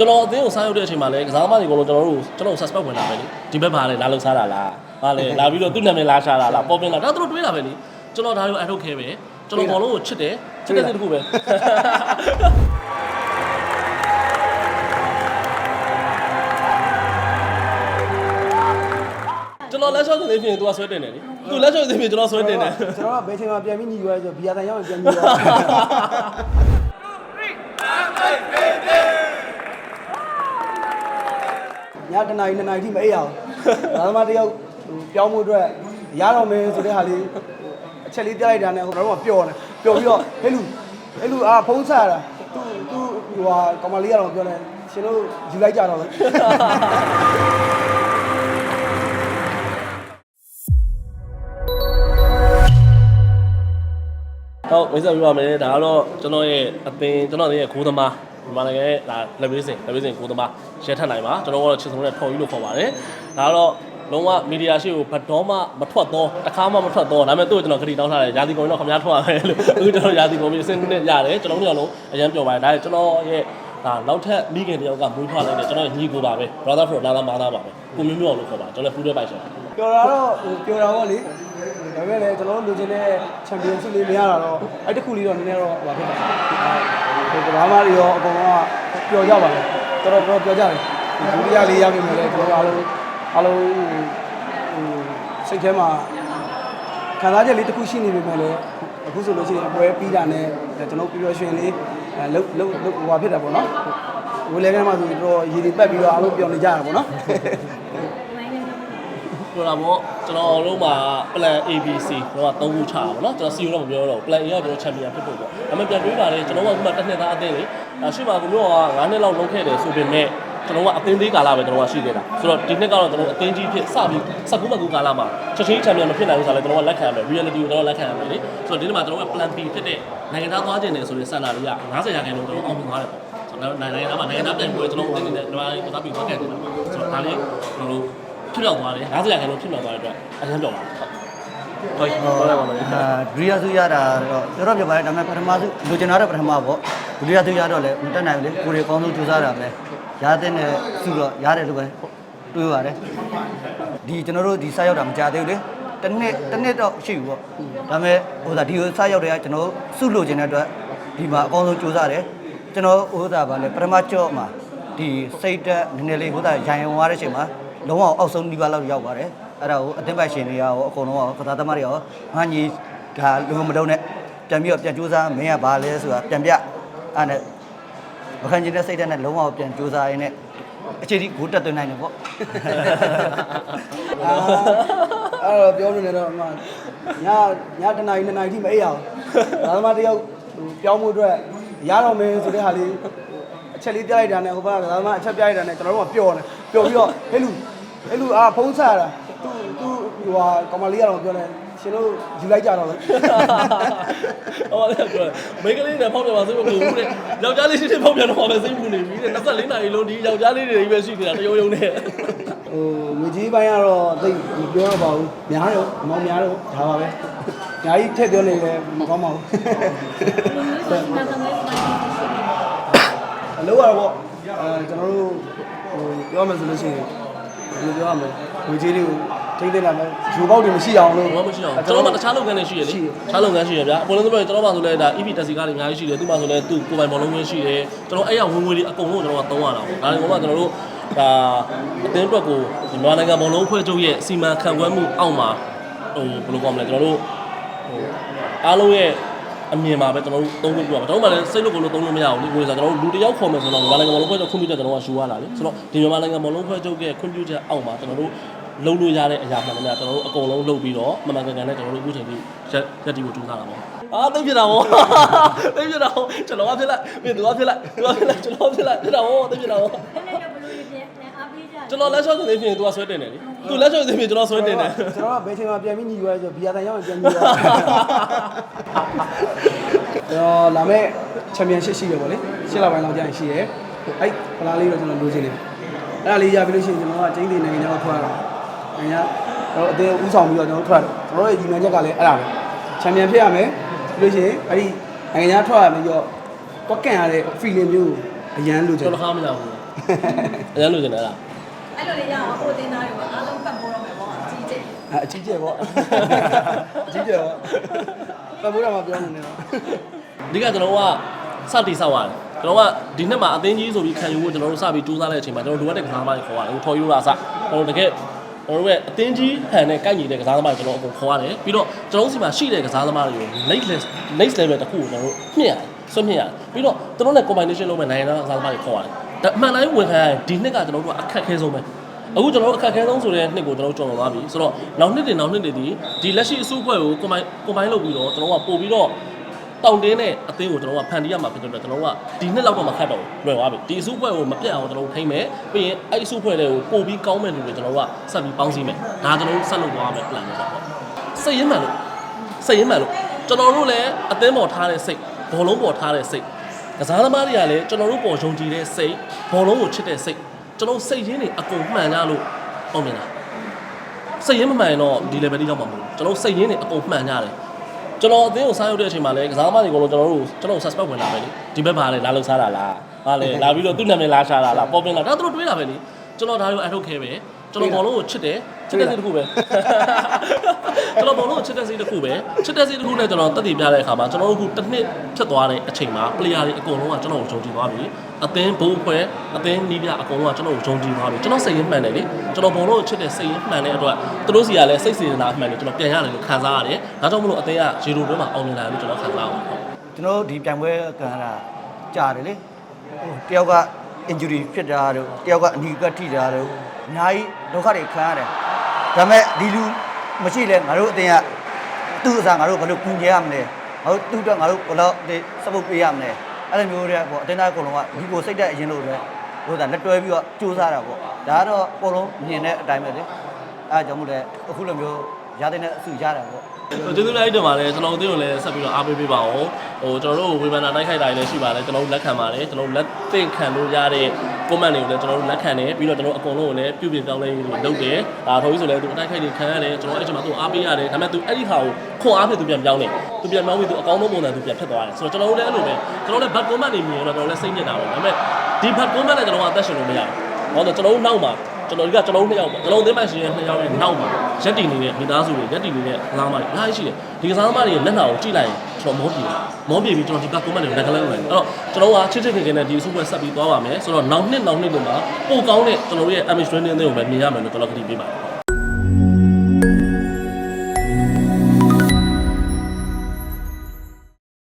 ကျွန်တော်အသင်းကိုစားရောက်တဲ့အချိန်မှာလည်းကစားသမားတွေကတော့ကျွန်တော်တို့ကျွန်တော် suspect ဝင်လာပဲလေဒီဘက်ပါလေလာလို့စားတာလားဟာလေလာပြီးတော့သူ့နာမည်လာရှာတာလားပေါ်ပင်လာဒါသူတို့တွေးတာပဲလေကျွန်တော်ဒါတွေကိုအထုတ်ခဲပဲကျွန်တော်ဘောလုံးကိုချစ်တယ်ချစ်တဲ့စိတ်တစ်ခုပဲကျွန်တော်လက်ချော့ကနေပြင်သူကဆွဲတင်တယ်လေသူလက်ချော့နေပြင်ကျွန်တော်ဆွဲတင်တယ်ကျွန်တော်ကဘယ်ချိန်မှာပြန်ပြီးညီရွယ်ဆိုဘီယာတန်ရောက်ရင်ပြန်ညီရွယ် ညတနားရီနှစ်နာရီထိမအိပ်ရအောင်ဒါသမားတယောက်ဟိုပြောင်းမှုအတွက်ရတော့မယ်ဆိုတဲ့ဟာလေးအချက်လေးပြလိုက်တာနဲ့ဟိုတော့ပျော်တယ်ပျော်ပြီးတော့ဟဲလူဟဲလူအာဖုံးစားတာသူသူဟိုဟာကောင်မလေးကတော့ပြောတယ်ရှင်တို့ယူလိုက်ကြတော့လေဟုတ်မိတ်ဆက်ပြပါမယ်ဒါကတော့ကျွန်တော်ရဲ့အသင်ကျွန်တော်ရဲ့ဂိုးသမား ဒီမှာလည်းဒါလက်ပေးစင်လက်ပေးစင်ဂိုးသမားရဲထက်နိုင်ပါကျွန်တော်ကတော့ချစ်ဆုံးနဲ့ထော်ကြီးလို့ခေါ်ပါတယ်ဒါကတော့လုံးဝမီဒီယာရှိကိုဘတ်တော်မှမထွက်တော့တခါမှမထွက်တော့ဒါပေမဲ့သူ့ကိုကျွန်တော်ခရီးတောင်းထားတယ်ရာသီကုန်တော့ခမများထွက်ရမယ်လို့အခုကျွန်တော်ရာသီကုန်ပြီးအစင်းနဲ့ရတယ်ကျွန်တော်တို့ကတော့အရင်ပြောပါတယ်ဒါကျွန်တော်ရဲ့ ဒါနောက်ထပ်မိခင်တယောက်ကမွေးဖွားလိုက်တယ်ကျွန်တော်ရဲ့ညီကိုပါပဲ brother for လာလာမားသားပါပဲကိုမျိုးမျိုးအောင်လို့ခေါ်ပါကျွန်တော်လည်းဖူးတဲ့ပိုက်ရှင်ပျော်တာတော့ဟိုပျော်တာပေါ့လေဒါပေမဲ့လည်းကျွန်တော်တို့လူချင်းတဲ့ချန်ပီယံဆုလေးမရတာတော့အဲ့တစ်ခုလေးတော့နည်းနည်းတော့ဟိုပါဖြစ်ပါတယ်ဟိုကဘာမှတွေရောအကုန်လုံးကပျော်ကြပါလေတော်တော်တော်ပျော်ကြတယ်ဒုတိယလေးရပြီမဲ့လည်းကျွန်တော်အားလုံးအားလုံးဟိုစိတ်ထဲမှာခံစားချက်လေးတစ်ခုရှိနေပြီမဲ့လည်းအခုဆိုလို့ရှိရင်အပွဲပြီးတာနဲ့ကျွန်တော်ပျော်ပျော်ရွှင်လေး အဲလှုပ်လှုပ်လှုပ်ဟိုပါဖြစ်တာပေါ့နော်ဝေလဲကနေမှဆိုတော့ရည်ရည်ပတ်ပြီးတော့အားလုံးပျော်နေကြတာပေါ့နော်ပြောတာပေါ့ကျွန်တော်တို့မှာ plan ABC တော့သုံးခုချတာပေါ့နော်ကျွန်တော် CEO တော့မပြောတော့ဘူး plan A ကကျွန်တော် champion ဖြစ်ဖို့ပေါ့ဒါပေမဲ့ပြန်တွေးပါလေကျွန်တော်ကအခုမှတစ်နှစ်သားအသင်းလေအဲရှိပါကူမျိုးက9နှစ်လောက်လုံးခဲ့တယ်ဆိုပေမဲ့ ကျွန်တော်ကအသင်းသေးကာလပဲကျွန်တော်ကရှိခဲ့တာဆိုတော့ဒီနှစ်ကတော့ကျွန်တော်အသင်းကြီးဖြစ်စပြီးစကူမကူကာလမှာချက်ချင်း champion မဖြစ်နိုင်ဘူးဆိုတော့ကျွန်တော်ကလက်ခံရမယ် reality ကိုကျွန်တော်လက်ခံရမယ်လေဆိုတော့ဒီနေ့မှာကျွန်တော်က plan B ဖြစ်တဲ့နိုင်ငံသားသွားခြင်းတယ်ဆိုတဲ့စံနာလေးက90ရာခိုင်နှုန်းကျွန်တော်အောင်မြင်သွားတယ်ပေါ့ကျွန်တော်နိုင်ငံသားမှာနိုင်ငံသားပြန်ပြီးကျွန်တော်အသင်းနေနဲ့ဒီမှာကစားပြီးသွားခဲ့တယ်ဆိုတော့ဒါလေးကျွန်တော်တို့ဖြစ်ရောက်သွားတယ်90ရာခိုင်နှုန်းဖြစ်ရောက်သွားတဲ့အတွက်အရင်ပြောပါဟုတ်ဟုတ်ဟုတ်ပါမယ်အာဒုတိယဆုရတာတော့တော်တော်ပြပါတယ်ဒါပေမဲ့ပထမဆုလိုချင်တာတော့ပထမပေါ့ဒုတိယဆုရတော့လည်းမတက်နိုင်ဘူးလေကိုယ်တွေအကောင်းဆုံးကြိုးစားတာပဲ ရတဲ့နဲ့ဆုတော့ရတယ်လို့ပဲတွေးပါတယ်ဒီကျွန်တော်တို့ဒီစရောက်တာမကြသေးဘူးလေတစ်နှစ်တစ်နှစ်တော့ရှိဘူးပေါ့ဒါပေမဲ့ဟိုဒါဒီကိုစရောက်တဲ့ကကျွန်တော်ဆုလိုချင်တဲ့အတွက်ဒီမှာအကောင်းဆုံးကြိုးစားတယ်ကျွန်တော်ဟိုဒါဗာလဲပထမကြော့မှာဒီစိတ်တက်နည်းနည်းလေးဟိုဒါရိုင်ရုံသွားတဲ့အချိန်မှာလုံးဝအောက်ဆုံးဒီပါလောက်ရောက်ပါတယ်အဲ့ဒါကိုအသင်းပိုက်ရှင်တွေရောအကုန်လုံးရောကစားသမားတွေရောငါညီကလုံမတုံးနဲ့ပြန်ပြီးတော့ပြန်ကြိုးစားမင်းကဘာလဲဆိုတာပြန်ပြအဲ့နဲ့ မခံချင်တဲ့စိတ်ဓာတ်နဲ့လုံးဝပြန်ကြိုးစားရင်းနဲ့အခြေဒီဂိုးတက်သွင်းနိုင်တယ်ပေါ့အာအဲ့တော့ပြောနေတယ်တော့အမညညတနားရီနှစ်နာရီထိမအိပ်ရအောင်ဒါသမားတယောက်ဟိုပြောင်းမှုအတွက်ရတော့မယ်ဆိုတဲ့ဟာလေးအချက်လေးပြလိုက်တာနဲ့ဟိုဘက်ကဒါသမားအချက်ပြလိုက်တာနဲ့ကျွန်တော်တို့ကပျော်တယ်ပျော်ပြီးတော့ဟဲလူဟဲလူအာဖုံးစားတာသူသူဟိုဟာကောင်မလေးကတော့ပြောတယ်ရှင်တို့ယူလိုက်ကြတော့လေ ဟောလည်းပြောမိန်းကလေးနဲ့ဖောက်ပြန်ပါစိတ်မပူဘူးတဲ့ယောက်ျားလေးရှိတဲ့ဖောက်ပြန်တော့ပဲစိတ်ပူနေပြီတဲ့24နာရီလုံးဒီယောက်ျားလေးတွေပဲရှိနေတာတရုံရုံနဲ့ဟိုငွေကြီးပိုင်းကတော့သိမပြောတော့ပါဘူးများတော့မောင်များတော့ဒါပါပဲညာကြီးထည့်ပြောနေတယ်မကောင်းပါဘူးအလုပ်ရတော့ပေါ့အဲကျွန်တော်တို့ဟိုပြောမှဆိုလို့ရှိရင်ဘယ်လိုပြောရမလဲငွေကြီးတွေကို ထိမ့်သိလာမယ်ယူပေါက်တွေမရှိအောင်လို့ဘာမှမရှိအောင်ကျွန်တော်မှတခြားလုပ်ငန်းတွေရှိရလေတခြားလုပ်ငန်းရှိရဗျာအပေါ်လုံးဆိုတော့ကျွန်တော်မှဆိုလဲဒါ EV တက်စီကားတွေအများကြီးရှိတယ်သူမှဆိုလဲသူကိုပိုင်ဘောလုံးဝင်ရှိတယ်ကျွန်တော်အဲ့ရဝင်ငွေတွေအကုန်လုံးကျွန်တော်ကသုံးရတာပေါ့ဒါတွေကမှကျွန်တော်တို့ဒါအသင်းအတွက်ကိုမြန်မာနိုင်ငံဘောလုံးဖွဲ့ချုပ်ရဲ့စီမံခန့်ခွဲမှုအောက်မှာဟိုဘယ်လိုကောမလဲကျွန်တော်တို့ဟိုအားလုံးရဲ့အမြင်မှာပဲကျွန်တော်တို့သုံးလို့ပြပါမယ်ကျွန်တော်တို့မှလည်းစိတ်လို့ကိုယ်လို့သုံးလို့မရဘူးလေကိုယ်ဆိုကျွန်တော်တို့လူတစ်ယောက်ခေါ်မယ်ဆိုတော့မြန်မာနိုင်ငံဘောလုံးဖွဲ့ချုပ်ခွင့်ပြုချက်ကျွန်တော်ကယူရတာလေဆိုတော့ဒီမြန်မာနိုင်ငံဘောလုံးဖွဲ့ချုပ်ရဲ့ခွင့်ပြုချက်အောက်မှာကျွန်တော်တို့ လုံးလို့ရတဲ့အရာမှန်တယ်ကျွန်တော်တို့အကုန်လုံးလုပ်ပြီးတော့မမှန်ကန်ကန်နဲ့ကျွန်တော်တို့အခုချိန်ထိရက်ရက်တီကိုတူးထားတာပေါ့အာသိပြတာဗောသိပြတာဗောကျွန်တော်ကဖြစ်လိုက်မင်းသူကဖြစ်လိုက်သူကဖြစ်လိုက်ကျွန်တော်ဖြစ်လိုက်ဖြစ်တာဗောသိပြတာဗောကျွန်တော်လက်ချော့နေပြင်သူကဆွဲတင်တယ်လေသူလက်ချော့နေပြင်ကျွန်တော်ဆွဲတင်တယ်ကျွန်တော်ကဘယ်ချိန်မှာပြန်ပြီးညီရွယ်ဆိုဘီယာတန်ရောက်ရင်ပြန်ညီရွယ်တော့လာမဲ့ချန်ပီယံရှစ်ရှိရပေါ့လေရှစ်လပိုင်းလောက်ကြာရင်ရှိရအဲ့ဖလားလေးတော့ကျွန်တော်လိုချင်တယ်အဲ့ဒါလေးရပြီလို့ရှိရင်ကျွန်တော်ကကျင်းသေးနိုင်ငံကျောင်းထွက်လာ နိုင်ငံတော့အသေးဥဆောင်ပြီးတော့ကျွန်တော်ထွက်တယ်ကျွန်တော်ရဲ့ညီမချက်ကလည်းအဲ့ဒါပဲချန်ပီယံဖြစ်ရမယ်ပြီးလို့ရှိရင်အဲ့ဒီနိုင်ငံကျောင်းထွက်ရမယ်ပြီးတော့ကွက်ကန်ရတဲ့ feeling မျိုးအရန်လိုချင်ကျွန်တယ်တော်ခါမရဘူးအရင်လိုချင်တယ်လားအဲ့လိုလေးရအောင်ကိုတင်သားတွေပါအားလုံးပတ်ဖို့တော့မယ်ပေါ့အကြီးကြီးအကြီးကျယ်ပေါ့အကြီးကျယ်ပေါ့ပတ်ဖို့တော့မပြောနေနဲ့တော့အဓိကကျွန်တော်ကစတီဆောက်ရတယ်ကျွန်တော်ကဒီနှစ်မှာအသင်းကြီးဆိုပြီးခံယူဖို့ကျွန်တော်တို့စပြီးကြိုးစားတဲ့အချိန်မှာကျွန်တော်တို့လိုအပ်တဲ့ကစားသမားတွေခေါ်ရတယ်ဟိုထော်ယူရာအစကျွန်တော်တို့တကယ် ကျွန်တော်တို့ရဲ့အသင်းကြီးဟန်နဲ့ကိုက်ညီတဲ့ကစားသမားတွေကျွန်တော်အကုန်ခေါ်ရတယ်ပြီးတော့ကျွန်တော်တို့စီမှာရှိတဲ့ကစားသမားတွေကို next level next level တစ်ခုကိုကျွန်တော်တို့မြင့်ရတယ်ဆွတ်မြင့်ရတယ်ပြီးတော့ကျွန်တော်နဲ့ combination လုပ်မဲ့နိုင်ငံသားကစားသမားတွေခေါ်ရတယ်ဒါအမှန်တိုင်းဝင်ခံရရင်ဒီနှစ်ကကျွန်တော်တို့ကအခက်အခဲဆုံးပဲအခုကျွန်တော်တို့အခက်အခဲဆုံးဆိုတဲ့နှစ်ကိုကျွန်တော်တို့ကျော်လွန်သွားပြီဆိုတော့နောက်နှစ်တွေနောက်နှစ်တွေဒီဒီလက်ရှိအစုအဖွဲ့ကို combine combine လုပ်ပြီးတော့ကျွန်တော်ကပို့ပြီးတော့ တောင်တင်းတဲ့အသင်းကိုကျွန်တော်ကဖန်တီးရမှာဖြစ်တဲ့အတွက်ကျွန်တော်ကဒီနှစ်လောက်တော့မခတ်တော့ဘူးလွယ်သွားပြီဒီအစုအဖွဲ့ကိုမပြတ်အောင်ကျွန်တော်တို့ထိမ့်မယ်ပြီးရင်အဲ့ဒီအစုအဖွဲ့တွေကိုပို့ပြီးကောင်းမဲ့လူတွေကျွန်တော်ကဆက်ပြီးပေါင်းစည်းမယ်ဒါကျွန်တော်တို့ဆက်လုပ်သွားမယ် plan လို့ပေါ့စိတ်ရင်းမှန်လို့စိတ်ရင်းမှန်လို့ကျွန်တော်တို့လည်းအသင်းပေါ်ထားတဲ့စိတ်ဘောလုံးပေါ်ထားတဲ့စိတ်ကစားသမားတွေကလည်းကျွန်တော်တို့ပေါ်ယုံကြည်တဲ့စိတ်ဘောလုံးကိုချစ်တဲ့စိတ်ကျွန်တော်စိတ်ရင်းတွေအကုန်မှန်ကြလို့အောင်မြင်တာစိတ်ရင်းမမှန်ရင်တော့ဒီ level တိရောက်မှာမဟုတ်ဘူးကျွန်တော်စိတ်ရင်းတွေအကုန်မှန်ကြတယ် ကျွန်တော်အသင်းကိုစားရောက်တဲ့အချိန်မှာလည်းကစားသမားတွေကတော့ကျွန်တော်တို့ကျွန်တော် suspect ဝင်လာပဲလေဒီဘက်ပါလေလာလှုပ်ရှားတာလားဟာလေလာပြီးတော့သူ့နာမည်လာရှာတာလားပေါ်ပင်လာဒါသူတို့တွေးတာပဲလေကျွန်တော်ဒါတွေကိုအထုတ်ခဲပဲ ကျွန်တော်ဘောလုံးကိုချစ်တယ်ချစ်တဲ့စိတ်တစ်ခုပဲကျွန်တော်ဘောလုံးကိုချစ်တဲ့စိတ်တစ်ခုပဲချစ်တဲ့စိတ်တစ်ခုနဲ့ကျွန်တော်တက်တည်ပြတဲ့အခါမှာကျွန်တော်တို့အခုတစ်နှစ်ဖြစ်သွားတဲ့အချိန်မှာ player တွေအကုန်လုံးကကျွန်တော်ကိုယုံကြည်သွားပြီအသင်းဘိုးအဖွဲ့အသင်းနီးပြအကုန်လုံးကကျွန်တော်ကိုယုံကြည်သွားပြီကျွန်တော်စိတ်ရင်းမှန်တယ်လေကျွန်တော်ဘောလုံးကိုချစ်တဲ့စိတ်ရင်းမှန်တဲ့အတွက်သူတို့စီကလည်းစိတ်စေတနာမှန်တယ်ကျွန်တော်ပြန်ရတယ်လို့ခံစားရတယ်ဒါကြောင့်မလို့အသင်းကရေလိုတွင်းမှာအောင်မြင်လာတယ်လို့ကျွန်တော်ခံစားရတယ်ကျွန်တော်တို့ဒီပြိုင်ပွဲကံရတာကြားတယ်လေဟိုတယောက်က injury ဖြစ်တာတို့တယောက်ကအနီကထိတာတို့အများကြီးဒုက္ခတွေခံရတယ်ဒါပေမဲ့ဒီလူမရှိလဲငါတို့အတင်ကသူ့အစားငါတို့ဘယ်လိုကူညီရမလဲငါတို့သူ့အတွက်ငါတို့ဘယ်တော့ဒီ support ပေးရမလဲအဲ့လိုမျိုးတွေပေါ့အတင်သားအကုန်လုံးကဒီကိုစိတ်တက်အရင်လို့ပဲဟိုဒါလက်တွဲပြီးတော့စူးစမ်းတာပေါ့ဒါကတော့အကုန်လုံးမြင်တဲ့အတိုင်းပဲလေအဲ့ဒါကြောင့်မို့လဲအခုလိုမျိုး ရတဲ့အစုရတာပေါ့ကျေးဇူးများကြီးတင်ပါတယ်ကျွန်တော်တို့လည်းဆက်ပြီးတော့အားပေးပေးပါအောင်ဟိုကျွန်တော်တို့ဝေဖန်တာတိုက်ခိုက်တာတွေလည်းရှိပါတယ်ကျွန်တော်တို့လက်ခံပါတယ်ကျွန်တော်တို့လက်သင့်ခံလို့ရတဲ့ comment တွေကိုလည်းကျွန်တော်တို့လက်ခံတယ်ပြီးတော့ကျွန်တော်တို့အကုန်လုံးကိုလည်းပြုပြင်ပြောင်းလဲရေးလုပ်တယ်ဒါထော်ကြီးဆိုလည်းသူအတိုက်ခိုက်တွေခံရတယ်ကျွန်တော်အဲ့ဒီမှာသူအားပေးရတယ်ဒါပေမဲ့သူအဲ့ဒီခါကိုခွန်အားဖြင့်သူပြန်ပြောင်းတယ်သူပြန်ပြောင်းပြီးသူအကောင်းဆုံးပုံစံသူပြန်ဖြစ်သွားတယ်ဆိုတော့ကျွန်တော်တို့လည်းအဲ့လိုပဲကျွန်တော်လည်း bad comment တွေမြင်ရင်တော့ကျွန်တော်လည်းစိတ်ညစ်တာပဲဒါပေမဲ့ဒီ bad comment နဲ့ကျွန်တော်ကအသက်ရှင်လို့မရဘူးဘာလို့လဲကျွန်တော်တို့နောက်မှာ ကျွန်တော်တို့ကကျွန်တော်တို့နှစ်ယောက်ပေါ့ကျွန်တော်တို့အသင်းပိုင်ရှင်ရဲ့နှစ်ယောက်ရဲ့နောက်မှာရက်တည်နေတဲ့မိသားစုတွေရက်တည်နေတဲ့ကစားသမားတွေအများကြီးရှိတယ်ဒီကစားသမားတွေရဲ့လက်နာကိုကြည့်လိုက်ရင်ကျွန်တော်မောပြေမောပြေပြီးကျွန်တော်ဒီဘက်ကွန်မန့်တွေကိုလက်ကလန်းလိုက်အဲ့တော့ကျွန်တော်ကချစ်ချစ်ခင်ခင်နဲ့ဒီအစုပွဲဆက်ပြီးသွားပါမယ်ဆိုတော့နောက်နှစ်နောက်နှစ်တွေမှာပိုကောင်းတဲ့ကျွန်တော်တို့ရဲ့ image training တွေကိုပဲမြင်ရမယ်လို့ကျွန်တော်ကတိပေးပါတယ်